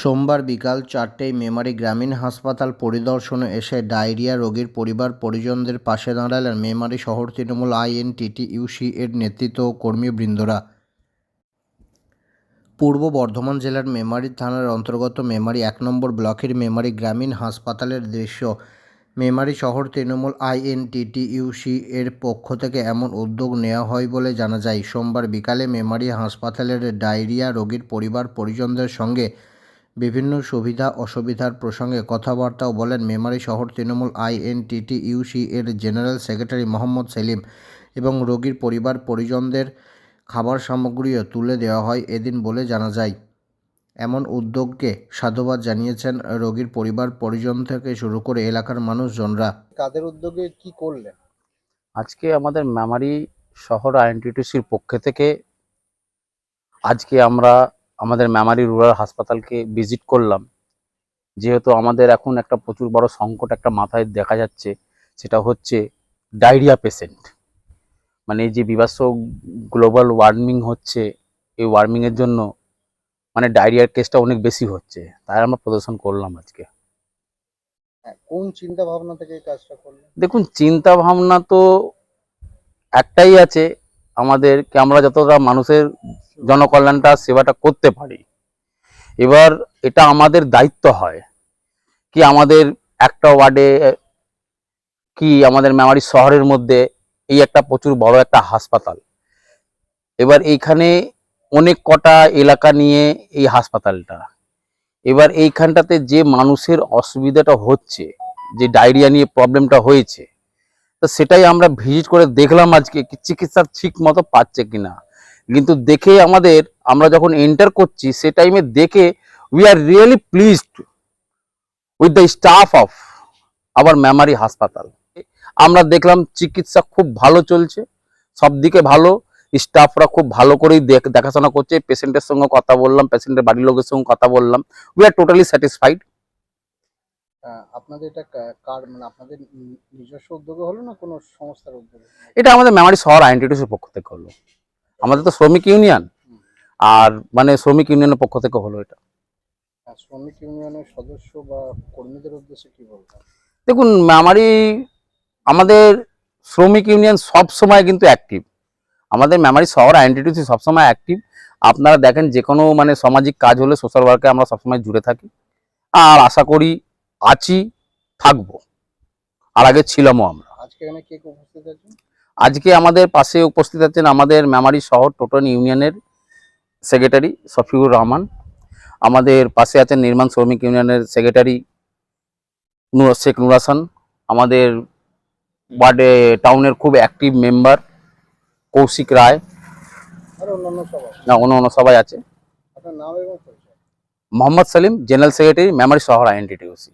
সোমবার বিকাল চারটেয় মেমারি গ্রামীণ হাসপাতাল পরিদর্শনে এসে ডায়রিয়া রোগীর পরিবার পরিজনদের পাশে দাঁড়ালেন মেমারি শহর তৃণমূল আইএনটিটিইউসি এর নেতৃত্ব কর্মীবৃন্দরা পূর্ব বর্ধমান জেলার মেমারি থানার অন্তর্গত মেমারি এক নম্বর ব্লকের মেমারি গ্রামীণ হাসপাতালের দৃশ্য। মেমারি শহর তৃণমূল আইএনটিটিইউসি এর পক্ষ থেকে এমন উদ্যোগ নেওয়া হয় বলে জানা যায়। সোমবার বিকালে মেমারি হাসপাতালের ডায়রিয়া রোগীর পরিবার পরিজনদের সঙ্গে বিভিন্ন সুবিধা অসুবিধার প্রসঙ্গে কথাবার্তাও বলেন মেমারি শহর তৃণমূল আইএনটিটি আইএনটিটিইউসি এর জেনারেল সেক্রেটারি মোহাম্মদ সেলিম এবং রোগীর পরিবার পরিজনদের খাবার সামগ্রীও তুলে দেওয়া হয় এদিন বলে জানা যায়। এমন উদ্যোগকে সাধুবাদ জানিয়েছেন রোগীর পরিবার পরিজন থেকে শুরু করে এলাকার মানুষজনরা। কাদের উদ্যোগে কি করলেন? আজকে আমাদের মেমারি শহর আইএনটিটিসির পক্ষ থেকে আজকে আমরা আমাদের মেমারি রুরাল হাসপাতালকে ভিজিট করলাম। যেহেতু আমাদের এখন একটা প্রচুর বড় সংকট একটা মাথায় দেখা যাচ্ছে সেটা হচ্ছে ডায়রিয়া পেশেন্ট মানে এই যে বিবাস গ্লোবাল ওয়ার্মিং হচ্ছে এই ওয়ার্মিংয়ের জন্য মানে ডায়রিয়ার কেসটা অনেক বেশি হচ্ছে তাই আমরা প্রদর্শন করলাম আজকে। হ্যাঁ, কোন চিন্তা ভাবনা থেকে এই কাজটা করলেন? দেখুন চিন্তা ভাবনা তো একটাই আছে আমাদেরকে আমরা যতটা মানুষের জনকল্যাণটা, সেবাটা করতে পারি। এবার এটা আমাদের দায়িত্ব হয়। কি আমাদের একটা ওয়ার্ডে, কি আমাদের মেমারি শহরের মধ্যে এই একটা প্রচুর বড় একটা হাসপাতাল। এবার এইখানে অনেক কটা এলাকা নিয়ে এই হাসপাতালটা। এবার এইখানটাতে যে মানুষের অসুবিধাটা হচ্ছে, যে ডায়রিয়া নিয়ে প্রবলেমটা হয়েছে, তো সেটাই আমরা ভিজিট করে দেখলাম আজকে চিকিৎসা ঠিক মতো পাচ্ছে কিনা। কিন্তু দেখে আমাদের আমরা যখন এন্টার করছি সে টাইমে দেখে we are really pleased with the staff of আবার মেমারি হাসপাতাল আমরা দেখলাম চিকিৎসা খুব ভালো চলছে সব দিকে ভালো স্টাফরা খুব ভালো করেই দেখ- দেখাশোনা করছে পেশেন্টের সঙ্গে কথা বললাম পেশেন্টের বাড়ির লোকের সঙ্গে কথা বললাম উই আর টোটালি স্যাটিসফাইড আপনাদের এটা কার মানে আপনাদের নিজস্ব উদ্যোগে হলো না কোনো সংস্থার উদ্যোগে? এটা আমাদের মেমারি শহর আইনটিটিউসের পক্ষ থেকে হলো। আমাদের তো শ্রমিক ইউনিয়ন। আর মানে শ্রমিক ইউনিয়নের পক্ষ থেকে হলো এটা। শ্রমিক ইউনিয়নের সদস্য বা কর্মীদের উদ্দেশ্যে কি বলবেন? দেখুন মেমারি আমাদের শ্রমিক ইউনিয়ন সব সময় কিন্তু অ্যাক্টিভ আমাদের মেমারি শহর আইনটিটিউসি সবসময় অ্যাক্টিভ আপনারা দেখেন যে কোনো মানে সামাজিক কাজ হলে সোশ্যাল ওয়ার্কে আমরা সবসময় জুড়ে থাকি। আর আশা করি আছি থাকব। আর আগে ছিলামও আমরা। আজকে এখানে কে কে উপস্থিত আছেন? আজকে আমাদের পাশে উপস্থিত আছেন আমাদের মেমারি শহর টোটন ইউনিয়নের সেক্রেটারি শফিউর রহমান, আমাদের পাশে আছেন নির্মাণ শ্রমিক ইউনিয়নের সেক্রেটারি নুর, শেখ নুর হাসান, আমাদের ওয়ার্ডে, টাউনের খুব অ্যাক্টিভ মেম্বার কৌশিক রায়। না, অন্য অন্য সবাই আছে। মোহাম্মদ সালিম, জেনারেল সেক্রেটারি, মেমারি শহর আইএনটিটিউসি।